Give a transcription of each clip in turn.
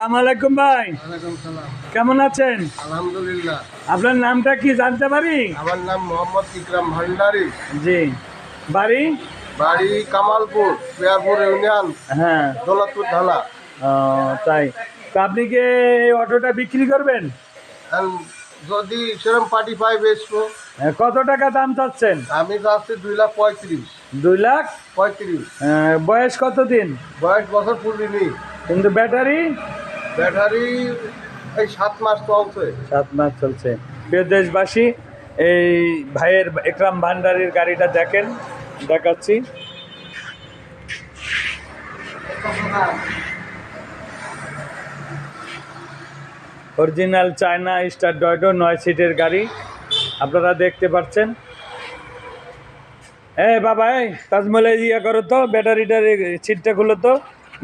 আসসালামাইকুম ভাই। কেমন আছেন? আলহামদুলিল্লাহ। আপনার নামটা কি জানতে পারি? আমার নাম মোহাম্মদ ইকরাম ভান্ডারি জি। বাড়ি? বাড়ি কামালপুর পেয়ারপুর ইউনিয়ন হ্যাঁ। দৌলতপুর থানা। তাই। তো আপনি কি এই অটোটা বিক্রি করবেন? যদি সেরকম পার্টি পাই বেচবো। হ্যাঁ, কত টাকা দাম চাচ্ছেন? আমি চাচ্ছি দুই লাখ পঁয়ত্রিশ। দুই লাখ? পঁয়ত্রিশ। বয়স কত দিন বয়স বছর পূর্বিনি কিন্তু ব্যাটারি? ব্যাটারি এই সাত মাস চলছে। সাত মাস চলছে। দেশবাসী, এই ভাইয়ের একরাম ভান্ডারির গাড়িটা দেখেন, দেখাচ্ছি। অরিজিনাল চায়না স্টার ডয়ডো নয় সিটের গাড়ি, আপনারা দেখতে পাচ্ছেন। এ বাবা তাজমহলে ইয়ে করো তো, ব্যাটারিটার সিটটা খুলো তো,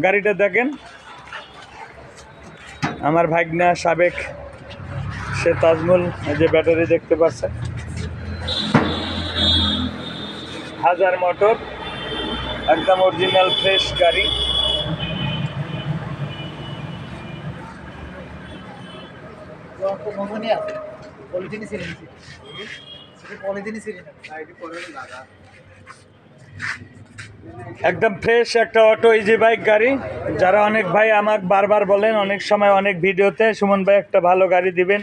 গাড়িটা দেখেন। আমার ভাগনা সাবেক সে তাজমহল যে ব্যাটারি দেখতে পাচ্ছে। হাজার মোটর, একদম অরিজিনাল ফ্রেশ গাড়ি। পলিথিনই সেটা পলিথিনই নেবে একদম ফ্রেশ একটা অটো ইজি বাইক গাড়ি। যারা অনেক ভাই আমাকে বারবার বলেন, অনেক সময় অনেক ভিডিওতে সুমন ভাই একটা ভালো গাড়ি দিবেন।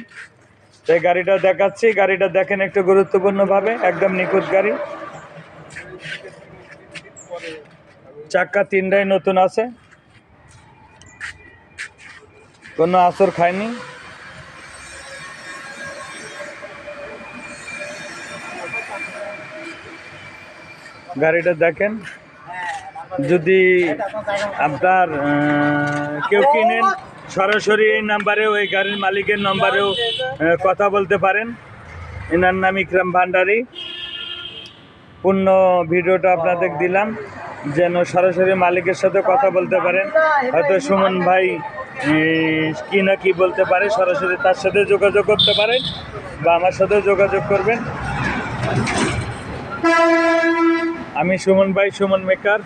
তো এই গাড়িটা দেখাচ্ছি, গাড়িটা দেখেন একটু গুরুত্বপূর্ণভাবে, একদম নিখুঁত গাড়ি। চাক্কা তিনটাই নতুন আছে। কোনো আসর খায়নি। গাড়িটা দেখেন। যদি আপনার কেউ কিনেন, সরাসরি এই নাম্বারেও, এই গাড়ির মালিকের নাম্বারেও কথা বলতে পারেন। এনার নাম ইকরাম ভান্ডারি। পূর্ণ ভিডিওটা আপনাদের দিলাম, যেন সরাসরি মালিকের সাথে কথা বলতে পারেন। হয়তো সুমন ভাই কি না কি বলতে পারে, সরাসরি তার সাথে যোগাযোগ করতে পারেন বা আমার সাথেও যোগাযোগ করবেন। আমি সুমন ভাই, সুমন মেকার।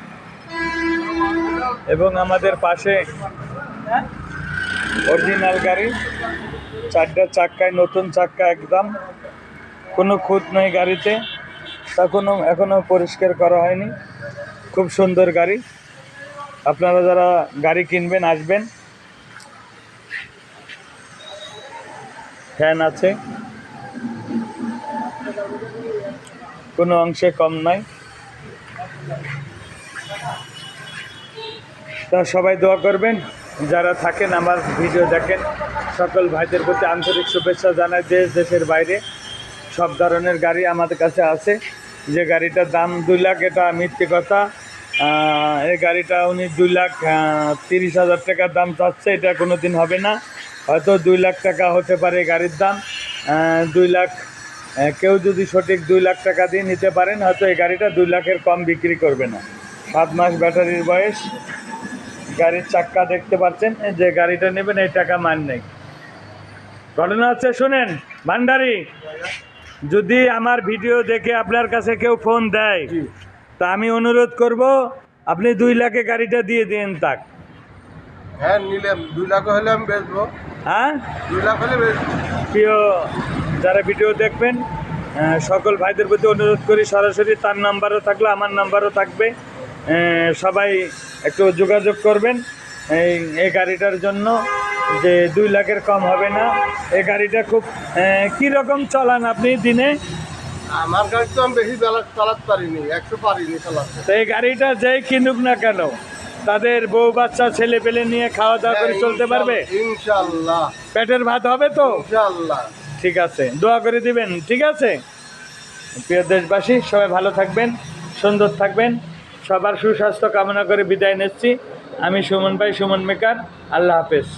এবং আমাদের পাশে অরিজিনাল গাড়ি। চারটা চাক্কায়, নতুন চাক্কা একদম। কোনো খুঁত নেই গাড়িতে। তা কোনো এখনও পরিষ্কার করা হয়নি। খুব সুন্দর গাড়ি। আপনারা যারা গাড়ি কিনবেন, আসবেন। ফ্যান আছে। কোনো অংশে কম নয় তা সবাই দোয়া করবেন। যারা থাকেন আমার ভিডিও দেখেন, সকল ভাইদের প্রতি আন্তরিক শুভেচ্ছা জানায় দেশ, দেশের বাইরে। সব ধরনের গাড়ি আমাদের কাছে আছে। যে গাড়িটার দাম দুই লাখ, এটা মিথ্যে কথা। এই গাড়িটা উনি দুই লাখ তিরিশ হাজার টাকার দাম চাচ্ছে, এটা কোনো দিন হবে না। হয়তো দুই লাখ টাকা হতে পারে গাড়ির দাম। দুই লাখ কেউ যদি সঠিক দুই লাখ টাকা দিয়ে নিতে পারেন, হয়তো এই গাড়িটা দুই লাখের কম বিক্রি করবে না। সাত মাস ব্যাটারির বয়স। গাড়ির চাক্কা দেখতে পাচ্ছেন যে গাড়িটা নেবেন এই টাকা মান নেই। ঘটনা হচ্ছে শুনেন ভান্ডারি যদি আমার ভিডিও দেখে আপনার কাছে কেউ ফোন দেয় তা আমি অনুরোধ করব আপনি দুই লাখে গাড়িটা দিয়ে দিন তাক। হ্যাঁ নিলে দুই লাখ হলে আমি বেচবো। হ্যাঁ? দুই লাখ হলে প্রিয় যারা ভিডিও দেখবেন সকল ভাইদের প্রতি অনুরোধ করি সরাসরি তার নাম্বারও থাকলে আমার নাম্বারও থাকবে। সবাই একটু যোগাযোগ করবেন। এই এই গাড়িটার জন্য যে দুই লাখের কম হবে না। এই গাড়িটা খুব কীরকম চালান আপনি দিনে? আমার গাড়ি তো আমি বেশি বেলা চালাতে পারিনি একশো পারিনি চালাতে। তো এই গাড়িটা যেই কিনুক না কেন তাদের বউ বাচ্চা ছেলে পেলে নিয়ে খাওয়া দাওয়া করে চলতে পারবে? ইনশাল্লাহ। পেটের ভাত হবে তো? ইনশাল্লাহ। ঠিক আছে দোয়া করে দিবেন ঠিক আছে? প্রিয় দেশবাসী সবাই ভালো থাকবেন সুন্দর থাকবেন। সবার সুস্বাস্থ্য কামনা করে বিদায় নিচ্ছি। আমি সুমন ভাই সুমন মেকার। আল্লাহ হাফেজ।